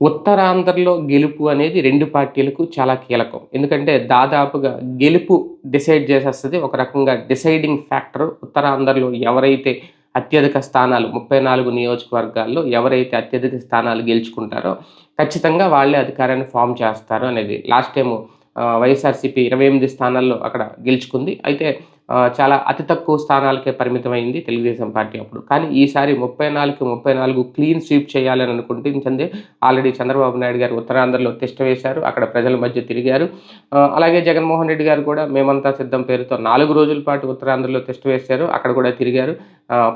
ఉత్తరాంధ్రలో గెలుపు అనేది రెండు పార్టీలకు చాలా కీలకం. ఎందుకంటే దాదాపుగా గెలుపు డిసైడ్ చేసేస్తుంది ఒక రకంగా డిసైడింగ్ ఫ్యాక్టర్ ఉత్తరాంధ్రలో ఎవరైతే అత్యధిక స్థానాలు ముప్పై నాలుగు నియోజకవర్గాల్లో ఎవరైతే అత్యధిక స్థానాలు గెలుచుకుంటారో ఖచ్చితంగా వాళ్ళే అధికారాన్ని ఫామ్ చేస్తారు అనేది. లాస్ట్ టైం వైఎస్ఆర్సీపీ ఇరవై ఎనిమిది స్థానాల్లో అక్కడ గెలుచుకుంది. అయితే చాలా అతి తక్కువ స్థానాలకే పరిమితమైంది తెలుగుదేశం పార్టీ అప్పుడు. కానీ ఈసారి ముప్పై నాలుగు ముప్పై నాలుగు క్లీన్ స్వీప్ చేయాలని అనుకుంటుంచింది ఆల్రెడీ చంద్రబాబు నాయుడు గారు ఉత్తరాంధ్రలో టెస్ట్ వేశారు అక్కడ ప్రజల మధ్య తిరిగారు. అలాగే జగన్మోహన్ రెడ్డి గారు కూడా మేమంతా సిద్ధం పేరుతో నాలుగు రోజుల పాటు ఉత్తరాంధ్రలో టెస్ట్ వేశారు అక్కడ కూడా తిరిగారు.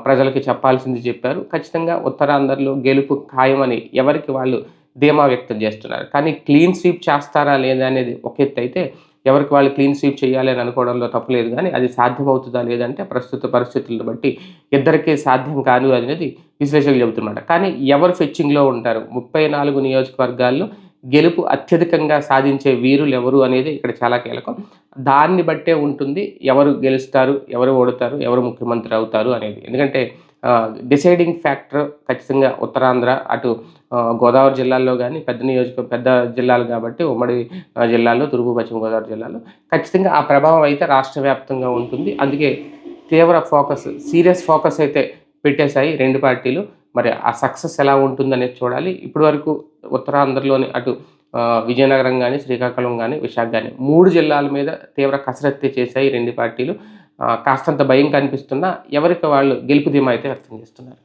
ప్రజలకి చెప్పాల్సింది చెప్పారు. ఖచ్చితంగా ఉత్తరాంధ్రలో గెలుపు ఖాయమని ఎవరికి వాళ్ళు ధీమా వ్యక్తం చేస్తున్నారు. కానీ క్లీన్ స్వీప్ చేస్తారా లేదా అనేది ఒక ఎత్తు అయితే ఎవరికి వాళ్ళు క్లీన్ స్వీప్ చేయాలి అని అనుకోవడంలో తప్పలేదు కానీ అది సాధ్యమవుతుందా లేదంటే ప్రస్తుత పరిస్థితులను బట్టి ఇద్దరికీ సాధ్యం కాదు అనేది విశ్లేషకులు చెబుతున్నమాట. కానీ ఎవరు ఫెచ్చింగ్లో ఉంటారు? ముప్పై నాలుగు నియోజకవర్గాల్లో గెలుపు అత్యధికంగా సాధించే వీరులు ఎవరు అనేది ఇక్కడ చాలా కీలకం. దాన్ని బట్టే ఉంటుంది ఎవరు గెలుస్తారు ఎవరు ఓడతారు ఎవరు ముఖ్యమంత్రి అవుతారు అనేది. ఎందుకంటే డిసైడింగ్ ఫ్యాక్టర్ ఖచ్చితంగా ఉత్తరాంధ్ర అటు గోదావరి జిల్లాల్లో కానీ పెద్ద నియోజక పెద్ద జిల్లాలు కాబట్టి ఉమ్మడి జిల్లాలో తూర్పు పశ్చిమ గోదావరి జిల్లాలో ఖచ్చితంగా ఆ ప్రభావం అయితే రాష్ట్ర వ్యాప్తంగా ఉంటుంది. అందుకే తీవ్ర ఫోకస్ సీరియస్ ఫోకస్ అయితే పెట్టేశాయి రెండు పార్టీలు. మరి ఆ సక్సెస్ ఎలా ఉంటుందనేది చూడాలి. ఇప్పటి వరకు ఉత్తరాంధ్రలోని అటు విజయనగరం కానీ శ్రీకాకుళం కానీ విశాఖ కానీ మూడు జిల్లాల మీద తీవ్ర కసరత్తు చేశాయి రెండు పార్టీలు. కాస్తంత భయం కనిపిస్తున్నా ఎవరికి వాళ్ళు గెలుపు ధీమా అయితే వ్యక్తం చేస్తున్నారు.